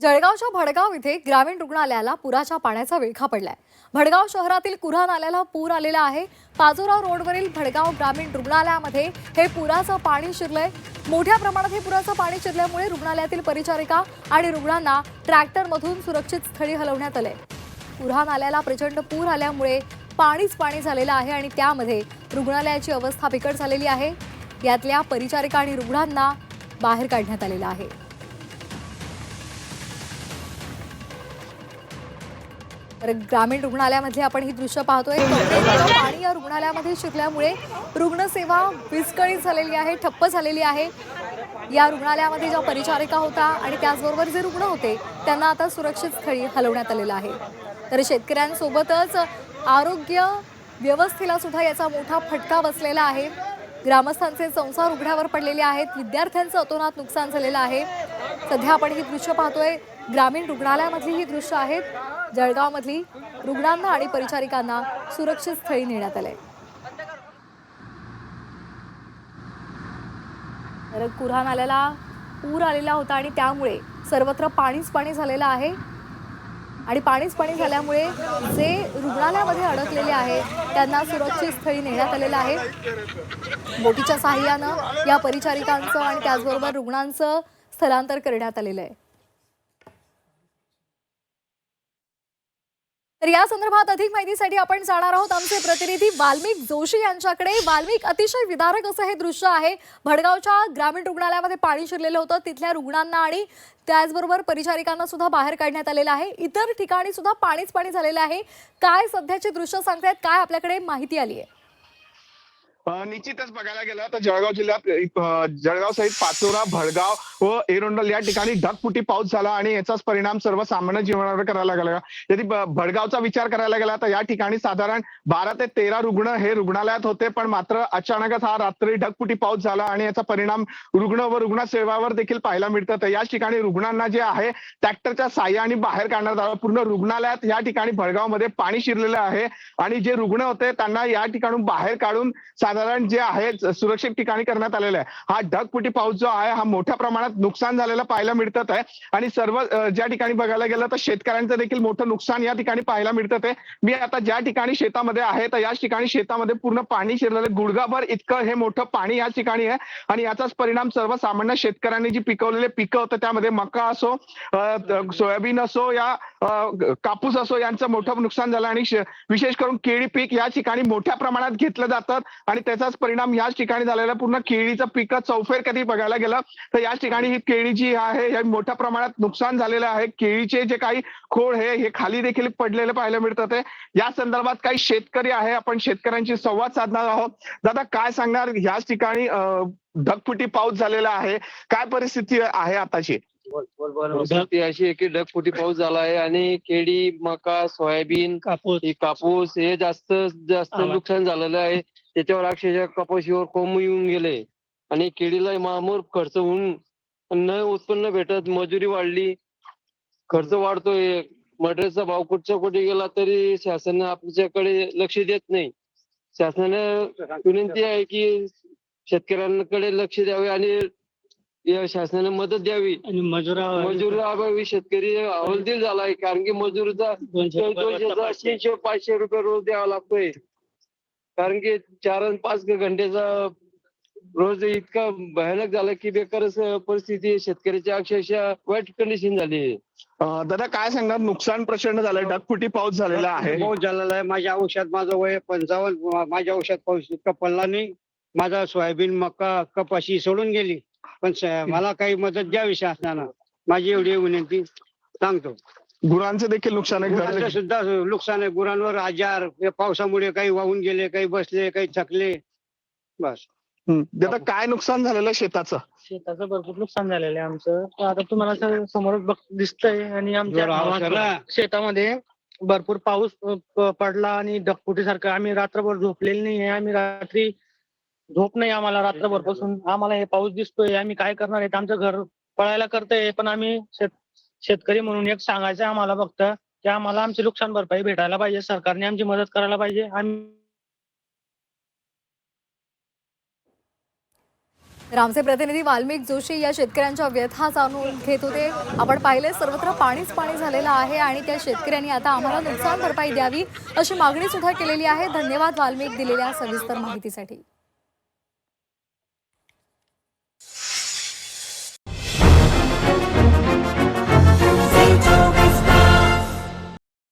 जळगावच्या भडगाव इथे ग्रामीण रुग्णालयाला पुराच्या पाण्याचा विळखा पडलाय. भडगाव शहरातील कुऱ्हा नाल्याला पूर आलेला आहे. पाजोरा रोडवरील भडगाव ग्रामीण रुग्णालयामध्ये हे पुराचं पाणी शिरलंय. मोठ्या प्रमाणात हे पुराचं पाणी शिरल्यामुळे रुग्णालयातील परिचारिका आणि रुग्णांना ट्रॅक्टरमधून सुरक्षित स्थळी हलवण्यात आलंय. कुऱ्हा नाल्याला प्रचंड पूर आल्यामुळे पाणीच पाणी झालेलं आहे आणि त्यामध्ये रुग्णालयाची अवस्था बिकट झालेली आहे. यातल्या परिचारिका आणि रुग्णांना बाहेर काढण्यात आलेलं आहे. ग्रामीण रुग्णालयामधली आपण ही दृश्य पाहतोय. पाणी या रुग्णालयामध्ये शिरल्यामुळे रुग्णसेवा विस्कळीत झालेली आहे ठप्प झालेली आहे. या रुग्णालयामध्ये ज्या परिचारिका होता आणि त्याचबरोबर जे रुग्ण होते त्यांना आता सुरक्षित स्थळी हलवण्यात आलेलं आहे. तर शेतकऱ्यांसोबतच आरोग्य व्यवस्थेला सुद्धा याचा मोठा फटका बसलेला आहे. ग्रामस्थांचे संसार उघड्यावर पडलेले आहेत. विद्यार्थ्यांचं अतोनात नुकसान झालेलं आहे. सध्या आपण ही दृश्य पाहतोय. ग्रामीण रुग्णालयामधली ही दृश्य आहेत जळगावमधली रुग्णांना आणि परिचारिकांना सुरक्षित स्थळी नेण्यात आले तर कुऱ्हा नाल्याला पूर आलेला होता आणि त्यामुळे सर्वत्र पाणीच पाणी झालेलं आहे. आणि पाणीच पाणी झाल्यामुळे जे रुग्णालयामध्ये अडकलेले आहेत त्यांना सुरक्षित स्थळी नेण्यात आलेलं आहे. बोटीच्या साहाय्यानं या परिचारिकांचं आणि त्याचबरोबर रुग्णांचं स्थलांतर करण्यात आलेलं आहे. तर या संदर्भात अधिक माहितीसाठी आपण जाणार आहोत आमचे प्रतिनिधी वाल्मिक जोशी यांच्याकडे. वाल्मिक अतिशय विदारक असं हे दृश्य आहे. भडगावच्या ग्रामीण रुग्णालयामध्ये पाणी शिरलेलं होतं. तिथल्या रुग्णांना आणि त्याचबरोबर परिचारिकांना सुद्धा बाहेर काढण्यात आलेलं आहे. इतर ठिकाणी सुद्धा पाणीच पाणी झालेलं आहे. काय सध्याची दृश्य सांगतायत? काय आपल्याकडे माहिती आली आहे निश्चितच बघायला गेलं तर जळगाव जिल्ह्यात जळगाव सहित पाचोरा भडगाव व एरोंडल या ठिकाणी ढगफुटी पाऊस झाला आणि याचाच परिणाम सर्वसामान्य जीवनावर करायला लागला. यदि भडगावचा विचार करायला गेला तर या ठिकाणी साधारण बारा ते तेरा रुग्ण हे रुग्णालयात होते पण मात्र अचानकच हा रात्री ढगफुटी पाऊस झाला आणि याचा परिणाम रुग्ण व रुग्ण सेवावर देखील पाहायला मिळतं. तर या ठिकाणी रुग्णांना जे आहे ट्रॅक्टरच्या साह्याने बाहेर काढण्यात आलं. पूर्ण रुग्णालयात या ठिकाणी भडगावमध्ये पाणी शिरलेलं आहे आणि जे रुग्ण होते त्यांना या ठिकाणून बाहेर काढून साधारण जे आहे सुरक्षित ठिकाणी करण्यात आलेलं आहे. हा ढगपुटी पाऊस जो आहे हा मोठ्या प्रमाणात नुकसान झालेला पाहायला मिळतात आहे. आणि सर्व ज्या ठिकाणी बघायला गेलं तर शेतकऱ्यांचं देखील मोठं नुकसान या ठिकाणी पाहायला मिळतात आहे. मी आता ज्या ठिकाणी शेतामध्ये आहे तर याच ठिकाणी शेतामध्ये पूर्ण पाणी शिरलेलं गुडघाभर इतकं हे मोठं पाणी या ठिकाणी आहे. आणि याचाच परिणाम सर्वसामान्य शेतकऱ्यांनी जी पिकवलेले पिकं होतं त्यामध्ये मका असो सोयाबीन असो या कापूस असो यांचं मोठं नुकसान झालं. आणि विशेष करून केळी पीक या ठिकाणी मोठ्या प्रमाणात घेतलं जातात आणि त्याचाच परिणाम याच ठिकाणी झालेला पूर्ण केळीचं पीक चौफेर कधी बघायला गेलं तर याच ठिकाणी ही केळी जी आहे हे मोठ्या प्रमाणात नुकसान झालेलं आहे. केळीचे जे काही खोड हे हे खाली देखील पडलेले पाहायला मिळतात आहे. या संदर्भात काही शेतकरी आहे आपण शेतकऱ्यांशी संवाद साधणार आहोत. दादा काय सांगणार? याच ठिकाणी ढगफुटी पाऊस झालेला आहे. काय परिस्थिती आहे आताची परिस्थिती अशी आहे की ढगफुटी पाऊस झाला आहे आणि केळी मका सोयाबीन कापूस. हे कापूस हे जास्त जास्त. नुकसान झालेलं आहे. त्याच्यावर अक्षरशः कपाशीवर कोंब येऊन गेले. आणि केळीला मामूर खर्च होऊन न उत्पन्न भेटत मजुरी वाढली. खर्च वाढतोय. मटेरियलचा भाव कुठच्या कुठे गेला तरी शासन आपल्याकडे लक्ष देत नाही. शासनाने विनंती आहे की शेतकऱ्यांकडे लक्ष द्यावे आणि या शासनाने मदत द्यावी. आणि मजुरा मजूर अभावी शेतकरी हवालदिल झालाय कारण की मजुरीचा दोनशे तीनशे पाचशे रुपये रोज द्यावा लागतोय. कारण की चार आणि पाच घंटेचा रोज इतका भयानक झाला की बेकारच परिस्थिती. शेतकऱ्याची अक्षरशः वाईट कंडिशन झाली. दादा काय सांगणार? नुकसान प्रचंड झालंय. ढगफुटी पाऊस झालेला आहे. पाऊस झालेला आहे. माझ्या औषध माझं वय पंचावन्न. माझ्या औषध पाऊस इतका पडला नाही. माझा सोयाबीन मका कपाशी सोडून गेली. पण मला काही मदत द्यावी शासनानं माझी एवढी विनंती सांगतो. गुरांचं देखील नुकसान आहे. सुद्धा नुकसान आहे. गुरांवर आजार या पावसामुळे काही वाहून गेले काही बसले काही थकले बस. दादा काय नुकसान झालेलं आहे शेताचं? शेताचं भरपूर नुकसान झालेलं आहे आमचं. आता तुम्हाला समोरच बघ दिसतंय आणि आमच्या. शेतामध्ये भरपूर पाऊस पडला आणि ढगफुटीसारखं. आम्ही रात्रभर झोपलेली नाही आहे. आम्ही रात्री झोप नाही आम्हाला रात्रभर बसून. आम्हाला हे पाऊस दिसतोय आम्ही काय करणार आहे? आमचं घर पळायला करतंय पण आम्ही शेत शेतकरी म्हणून एक सांगायचं आम्हाला फक्त की आम्हाला आमची नुकसान भरपाई भेटायला पाहिजे सरकारने आमची मदत करायला पाहिजे. आम्ही रामचे आमचे प्रतिनिधी वाल्मिक जोशी या शेतकऱ्यांच्या व्यथा जाणून घेत होते. आपण पाहिले सर्वत्र पाणीच पाणी झालेलं आहे आणि त्या शेतकऱ्यांनी आता आम्हाला नुकसान भरपाई द्यावी अशी मागणी सुद्धा केलेली आहे. धन्यवाद वाल्मिक दिलेल्या सविस्तर माहितीसाठी.